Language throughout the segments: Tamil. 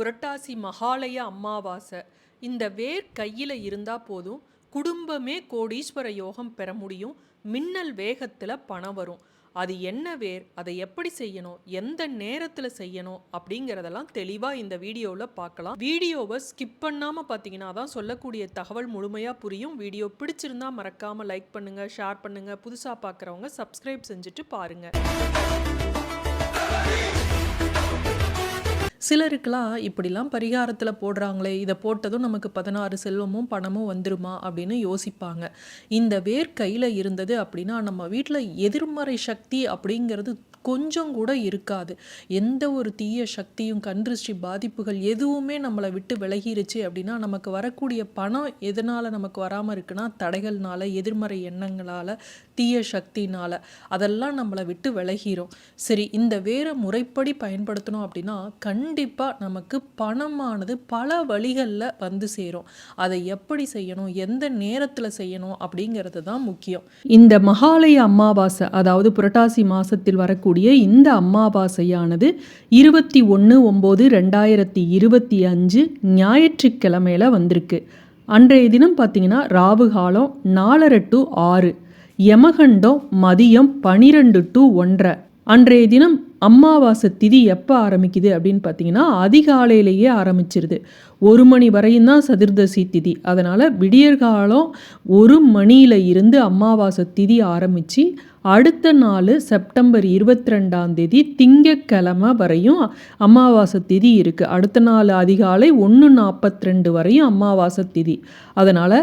புரட்டாசி மகாலய அமாவாசை இந்த வேர் கையில் இருந்தால் போதும். குடும்பமே கோடீஸ்வர யோகம் பெற முடியும். மின்னல் வேகத்தில் பணம் வரும். அது என்ன வேர்? அதை எப்படி செய்யணும்? எந்த நேரத்தில் செய்யணும்? அப்படிங்கிறதெல்லாம் தெளிவாக இந்த வீடியோவில் பார்க்கலாம். வீடியோவை ஸ்கிப் பண்ணாமல் பார்த்தீங்கன்னா தான் சொல்லக்கூடிய தகவல் முழுமையாக புரியும். வீடியோ பிடிச்சிருந்தா மறக்காமல் லைக் பண்ணுங்கள் ஷேர் பண்ணுங்கள் புதுசாக பார்க்குறவங்க சப்ஸ்கிரைப் செஞ்சுட்டு பாருங்கள் சிலருக்கெல்லாம் இப்படிலாம் பரிகாரத்தில் போடுறாங்களே இதை போட்டதும் நமக்கு பதினாறு செல்வமும் பணமும் வந்துருமா அப்படின்னு யோசிப்பாங்க. இந்த வேர் கையில் இருந்தது அப்படின்னா நம்ம வீட்டில் எதிர்மறை சக்தி அப்படிங்கிறது கொஞ்சம் கூட இருக்காது. எந்த ஒரு தீய சக்தியும் கண்திருஷ்டி பாதிப்புகள் எதுவுமே நம்மளை விட்டு விலகிருச்சு அப்படின்னா நமக்கு வரக்கூடிய பணம் எதனால் நமக்கு வராமல் இருக்குன்னா தடைகள்னால எதிர்மறை எண்ணங்களால் தீய சக்தினால் அதெல்லாம் நம்மளை விட்டு விலகிறோம் சரி இந்த வேற முறைப்படி பயன்படுத்தணும் அப்படின்னா கண்டிப்பாக நமக்கு பணமானது பல வழிகளில் வந்து சேரும். அதை எப்படி செய்யணும் எந்த நேரத்தில் செய்யணும் அப்படிங்கிறது தான் முக்கியம். இந்த மகாலய அமாவாசை அதாவது புரட்டாசி மாதத்தில் வரக்கூடிய இந்த அமாவாசையானது இருபத்தி ஒன்று ஒம்பது ரெண்டாயிரத்தி இருபத்தி அஞ்சு ஞாயிற்றுக்கிழமையில் வந்திருக்கு. அன்றைய தினம் பார்த்தீங்கன்னா ராவு காலம் நாலரை டு ஆறு. யமகண்டம் மதியம் பனிரெண்டு டு ஒன்றரை. அன்றைய தினம் அமாவாசை திதி எப்போ ஆரம்பிக்குது அப்படின்னு பார்த்தீங்கன்னா அதிகாலையிலேயே ஆரம்பிச்சிருது. ஒரு மணி வரையும் தான் சதுர்தசி திதி. அதனால் விடியற்காலம் ஒரு மணியில் இருந்து அமாவாசை திதி ஆரம்பித்து அடுத்த நாள் செப்டம்பர் இருபத்தி ரெண்டாம் தேதி திங்கக்கிழமை வரையும் அமாவாசை திதி இருக்குது அடுத்த நாள் அதிகாலை ஒன்று நாற்பத்தி ரெண்டு வரையும் அமாவாசை திதி. அதனால்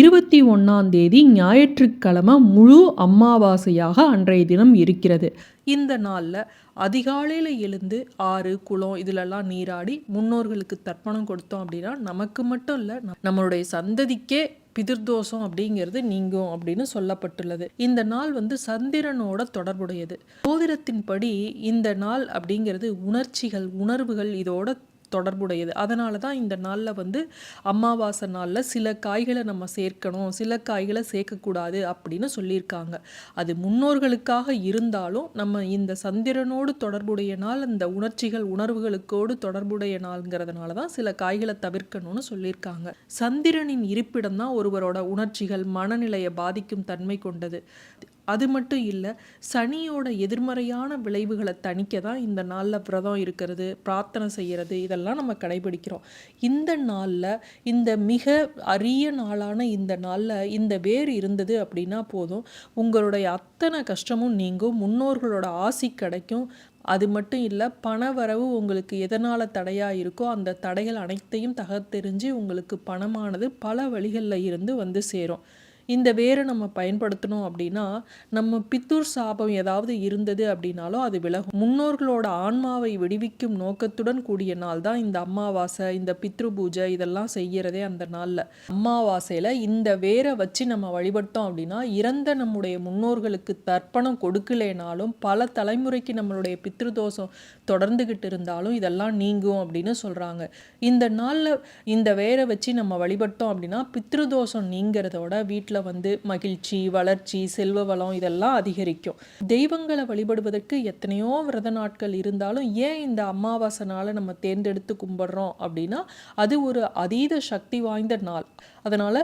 இருபத்தி ஒன்றாம் தேதி ஞாயிற்றுக்கிழமை முழு அமாவாசையாக அன்றைய தினம் இருக்கிறது. இந்த நாளில் அதிகாலையில் எழுந்து ஆறு குளம் இதிலெல்லாம் நீராடி முன்னோர்களுக்கு தர்ப்பணம் கொடுத்தோம். அப்படின்னா நமக்கு மட்டும் இல்லை நம்மளுடைய சந்ததிக்கே பிதிர்தோஷம் அப்படிங்கிறது நீங்கும் அப்படின்னு சொல்லப்பட்டுள்ளது. இந்த நாள் வந்து சந்திரனோட தொடர்புடையது. ஜோதிடத்தின்படி இந்த நாள் அப்படிங்கிறது உணர்ச்சிகள் உணர்வுகள் இதோட தொடர்புடையது. அதனால தான் இந்த நாளில் வந்து அமாவாசை நாளில் சில காய்களை நம்ம சேர்க்கணும் சில காய்களை சேர்க்கக்கூடாது அப்படின்னு சொல்லியிருக்காங்க. அது முன்னோர்களுக்காக இருந்தாலும் நம்ம இந்த சந்திரனோடு தொடர்புடைய நாள் அந்த உணர்ச்சிகள் உணர்வுகளுக்கோடு தொடர்புடைய நாள்ங்கிறதுனால தான் சில காய்களை தவிர்க்கணும்னு சொல்லியிருக்காங்க. சந்திரனின் இருப்பிடம் தான் ஒருவரோட உணர்ச்சிகள் மனநிலையை பாதிக்கும் தன்மை கொண்டது. அது மட்டும் இல்லை சனியோட எதிர்மறையான விளைவுகளை தணிக்க தான் இந்த நாளில் விரதம் இருக்கிறது பிரார்த்தனை செய்கிறது இதெல்லாம் நம்ம கடைபிடிக்கிறோம். இந்த நாளில் இந்த மிக அரிய நாளான இந்த நாளில் இந்த வேர் இருந்தது அப்படின்னா போதும் உங்களுடைய அத்தனை கஷ்டமும் நீங்கும் முன்னோர்களோட ஆசி கிடைக்கும். அது மட்டும் இல்லை பண வரவு உங்களுக்கு எதனால் தடையாக இருக்கோ அந்த தடைகள் அனைத்தையும் தகத்தெறிஞ்சு உங்களுக்கு பணமானது பல வழிகளில் இருந்து வந்து சேரும். இந்த வேரை நம்ம பயன்படுத்தணும் அப்படின்னா நம்ம பித்தூர் சாபம் ஏதாவது இருந்தது அப்படின்னாலும் அது விலகும். முன்னோர்களோட ஆன்மாவை விடுவிக்கும் நோக்கத்துடன் கூடிய நாள் தான் இந்த அமாவாசை இந்த பித்ரு பூஜை இதெல்லாம் செய்கிறதே அந்த நாளில். அமாவாசையில் இந்த வேரை வச்சு நம்ம வழிபட்டோம் அப்படின்னா இறந்த நம்முடைய முன்னோர்களுக்கு தர்ப்பணம் கொடுக்கலைனாலும் பல தலைமுறைக்கு நம்மளுடைய பித்ருதோஷம் தொடர்ந்துக்கிட்டு இருந்தாலும் இதெல்லாம் நீங்கும் அப்படின்னு சொல்கிறாங்க இந்த நாளில் இந்த வேரை வச்சு நம்ம வழிபட்டோம் அப்படின்னா பித்ருதோஷம் நீங்கிறதோட வீட்டில் வீட்டில் வந்து மகிழ்ச்சி வளர்ச்சி செல்வ வளம் இதெல்லாம் அதிகரிக்கும். தெய்வங்களை வழிபடுவதற்கு எத்தனையோ விரத நாட்கள் இருந்தாலும் ஏன் இந்த அமாவாசை நாளை நம்ம தேர்ந்தெடுத்து கும்பிட்றோம் அப்படின்னா அது ஒரு அதீத சக்தி வாய்ந்த நாள். அதனால்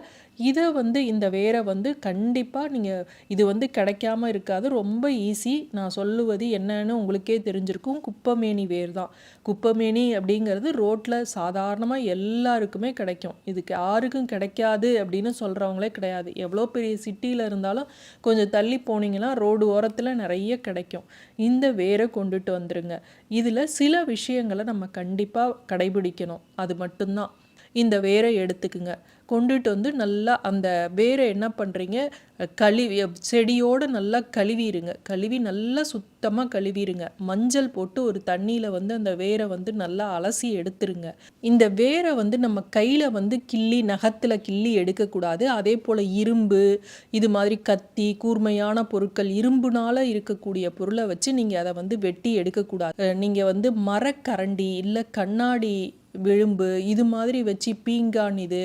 இதை வந்து இந்த வேரை வந்து கண்டிப்பாக நீங்கள் இது வந்து கிடைக்காம இருக்காது. ரொம்ப ஈஸி நான் சொல்லுவது என்னன்னு உங்களுக்கே தெரிஞ்சிருக்கும். குப்பமேனி வேர் தான். குப்பமேனி அப்படிங்கிறது ரோட்டில் சாதாரணமாக எல்லாருக்குமே கிடைக்கும். இதுக்கு யாருக்கும் கிடைக்காது அப்படின்னு சொல்கிறவங்களே கிடையாது. எவ்வளோ பெரிய சிட்டியில் இருந்தாலும் கொஞ்சம் தள்ளி போனீங்கன்னா ரோடு ஓரத்தில் நிறைய கிடைக்கும். இந்த வேரை கொண்டுட்டு வந்துருங்க. இதில் சில விஷயங்களை நம்ம கண்டிப்பாக கடைபிடிக்கணும். அது மட்டும்தான். இந்த வேரை எடுத்துக்குங்க. கொண்டுட்டு வந்து நல்லா அந்த வேரை என்ன பண்ணுறீங்க கழுவி செடியோடு நல்லா கழுவிடுங்க கழுவி நல்லா சுத்தமாக கழுவிடுங்க மஞ்சள் போட்டு ஒரு தண்ணியில் வந்து அந்த வேரை வந்து நல்லா அலசி எடுத்துருங்க. இந்த வேரை வந்து நம்ம கையில் வந்து கிள்ளி நகத்தில் கிள்ளி எடுக்கக்கூடாது. அதே போல் இரும்பு இது மாதிரி கத்தி கூர்மையான பொருட்கள் இரும்புனால் இருக்கக்கூடிய பொருளை வச்சு நீங்கள் அதை வந்து வெட்டி எடுக்கக்கூடாது. நீங்கள் வந்து மரக்கரண்டி இல்லை கண்ணாடி விழும்பு இது மாதிரி வச்சு பீங்கான் இது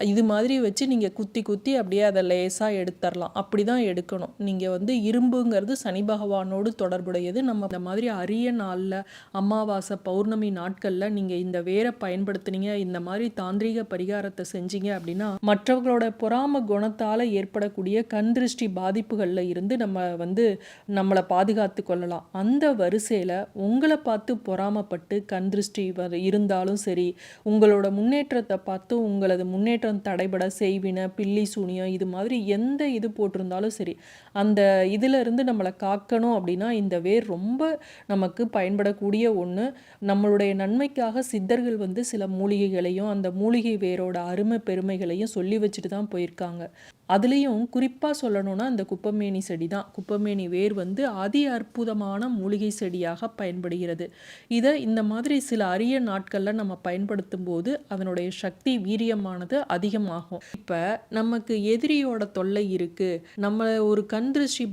இது மாதிரி வச்சு நீங்கள் குத்தி குத்தி அப்படியே அதை லேசாக எடுத்துடலாம் அப்படி தான் எடுக்கணும். நீங்கள் வந்து இரும்புங்கிறது சனி பகவானோடு தொடர்புடையது. நம்ம இந்த மாதிரி அரிய நாளில் அமாவாசை பௌர்ணமி நாட்களில் நீங்கள் இந்த வேரை பயன்படுத்துனீங்க இந்த மாதிரி தாந்திரீக பரிகாரத்தை செஞ்சீங்க அப்படின்னா மற்றவர்களோட பொறாம குணத்தால் ஏற்படக்கூடிய கண் திருஷ்டி பாதிப்புகளில் இருந்து நம்ம வந்து நம்மளை பாதுகாத்து கொள்ளலாம். அந்த வரிசையில் உங்களை பார்த்து பொறாமப்பட்டு கண் திருஷ்டி வ- இருந்தாலும் சரி உங்களோட முன்னேற்றத்தை பார்த்து உங்களது முன்னேற்ற முன்னேற்றம் தடைபட செய்வின பில்லி சூனியம் இது மாதிரி எந்த இது போட்டிருந்தாலும் சரி அந்த இதுல இருந்து நம்மளை காக்கணும் அப்படின்னா இந்த வேர் ரொம்ப நமக்கு பயன்படக்கூடிய ஒன்று நம்மளுடைய நன்மைக்காக சித்தர்கள் வந்து சில மூலிகைகளையும் அந்த மூலிகை வேரோட அருமை பெருமைகளையும் சொல்லி வச்சுட்டு தான் போயிருக்காங்க. அதுலேயும் குறிப்பாக சொல்லணும்னா இந்த குப்பமேனி செடி தான் குப்பமேனி வேர் வந்து அதி அற்புதமான மூலிகை செடியாக பயன்படுகிறது. இதை இந்த மாதிரி சில அரிய நாட்களில் நம்ம பயன்படுத்தும் போது அதனுடைய சக்தி வீரியமானது அதிகமாகும். இப்போ நமக்கு எதிரியோட தொல்லை இருக்குது நம்ம ஒரு கண் திருஷ்டி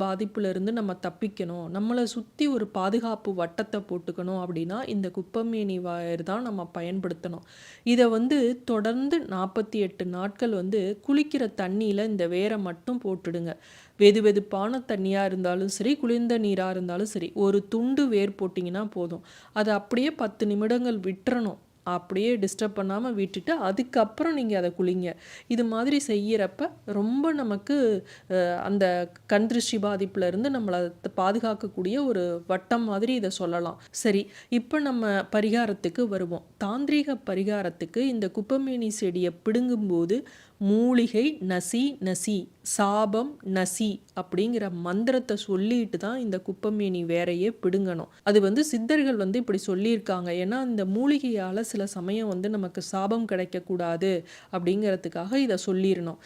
இருந்து நம்ம தப்பிக்கணும். நம்மளை சுற்றி ஒரு பாதுகாப்பு வட்டத்தை போட்டுக்கணும் அப்படின்னா இந்த குப்பமேனி வேர் தான் நம்ம பயன்படுத்தணும். இதை வந்து தொடர்ந்து நாற்பத்தி எட்டு நாட்கள் வந்து குளிக்கிற தண்ணியில் இந்த வேரை மட்டும் போட்டுடுங்க. வெது வெதுப்பான தண்ணியாக இருந்தாலும் சரி குளிர்ந்த நீராக இருந்தாலும் சரி ஒரு துண்டு வேர் போட்டிங்கன்னா போதும். அதை அப்படியே பத்து நிமிடங்கள் விட்டுறணும். அப்படியே டிஸ்டர்ப் பண்ணாமல் விட்டுட்டு அதுக்கப்புறம் நீங்கள் அதை குளிங்க. இது மாதிரி செய்கிறப்ப ரொம்ப நமக்கு அந்த கண் திருஷ்டி பாதிப்புல இருந்து நம்மளை பாதுகாக்கக்கூடிய ஒரு வட்டம் மாதிரி இதை சொல்லலாம். சரி இப்போ நம்ம பரிகாரத்துக்கு வருவோம். தாந்திரீக பரிகாரத்துக்கு இந்த குப்பமேனி செடியை பிடுங்கும்போது மூலிகை நசி நசி சாபம் நசி அப்படிங்கிற மந்திரத்தை சொல்லிட்டு தான் இந்த குப்பமேனி வேறையே பிடுங்கணும். அது வந்து சித்தர்கள் வந்து இப்படி சொல்லியிருக்காங்க. ஏன்னா இந்த மூலிகையால் சில சமயம் வந்து நமக்கு சாபம் கிடைக்கக்கூடாது அப்படிங்கிறதுக்காக இதை சொல்லிடணும்.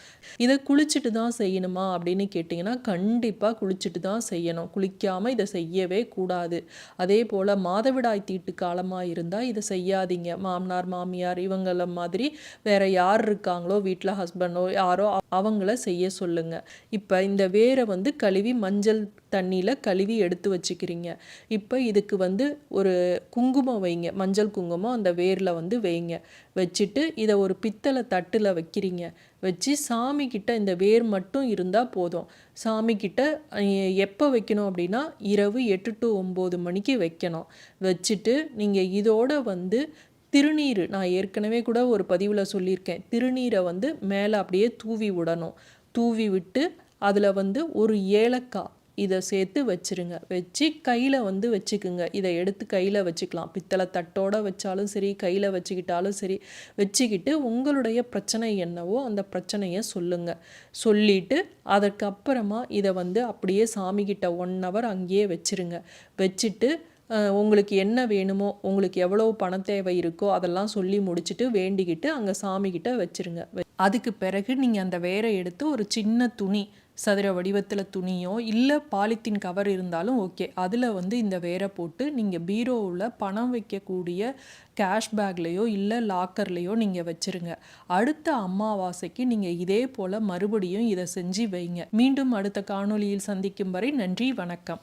இதை குளிச்சுட்டு தான் செய்யணுமா அப்படின்னு கேட்டிங்கன்னா கண்டிப்பாக குளிச்சுட்டு தான் செய்யணும். குளிக்காமல் இதை செய்யவே கூடாது. அதே போல் மாதவிடாய் தீட்டு காலமாக இருந்தால் இதை செய்யாதீங்க. மாமனார் மாமியார் இவங்கள மாதிரி வேற யார் இருக்காங்களோ வீட்டில் ஹஸ்பண்டோ யாரோ அவங்கள செய்ய சொல்லுங்க. இப்போ இந்த வேரை வந்து கழுவி மஞ்சள் தண்ணியில் கழுவி எடுத்து வச்சுக்கிறீங்க. இப்போ இதுக்கு வந்து ஒரு குங்குமம் வைங்க. மஞ்சள் குங்குமம் அந்த வேரில் வந்து வைங்க. வச்சுட்டு இதை ஒரு பித்தளை தட்டில் வைக்கிறீங்க. வச்சு சாமி கிட்ட இந்த வேர் மட்டும் இருந்தால் போதும். சாமி கிட்ட எப்போ வைக்கணும் அப்படின்னா இரவு எட்டு டு ஒம்பது மணிக்கு வைக்கணும். வச்சுட்டு நீங்கள் இதோட வந்து திருநீர் நான் ஏற்கனவே கூட ஒரு பதிவில் சொல்லியிருக்கேன். திருநீரை வந்து மேலே அப்படியே தூவி விடணும். தூவி விட்டு அதில் வந்து ஒரு ஏலக்காய் இதை சேர்த்து வச்சிருங்க. வச்சு கையில் வந்து வச்சுக்குங்க. இதை எடுத்து கையில் வச்சுக்கலாம். பித்தளை தட்டோடு வச்சாலும் சரி கையில் வச்சுக்கிட்டாலும் சரி வச்சுக்கிட்டு உங்களுடைய பிரச்சனை என்னவோ அந்த பிரச்சனையை சொல்லுங்கள் சொல்லிட்டு அதற்கப்புறமா இதை வந்து அப்படியே சாமிக்கிட்ட ஒன் ஹவர் அங்கேயே வச்சுருங்க. வச்சுட்டு உங்களுக்கு என்ன வேணுமோ உங்களுக்கு எவ்வளோ பண தேவை இருக்கோ அதெல்லாம் சொல்லி முடிச்சுட்டு வேண்டிக்கிட்டு அங்கே சாமிக்கிட்ட வச்சிருங்க. அதுக்கு பிறகு நீங்கள் அந்த வேரை எடுத்து ஒரு சின்ன துணி சதுர வடிவத்தில் துணியோ இல்லை பாலித்தீன் கவர் இருந்தாலும் ஓகே அதில் வந்து இந்த வேரை போட்டு நீங்கள் பீரோவில் பணம் வைக்கக்கூடிய கேஷ் பேக்லேயோ இல்லை லாக்கர்லேயோ நீங்கள் வச்சுருங்க. அடுத்த அமாவாசைக்கு நீங்கள் இதே போல் மறுபடியும் இதை செஞ்சு வைங்க. மீண்டும் அடுத்த காணொளியில் சந்திக்கும் வரை நன்றி வணக்கம்.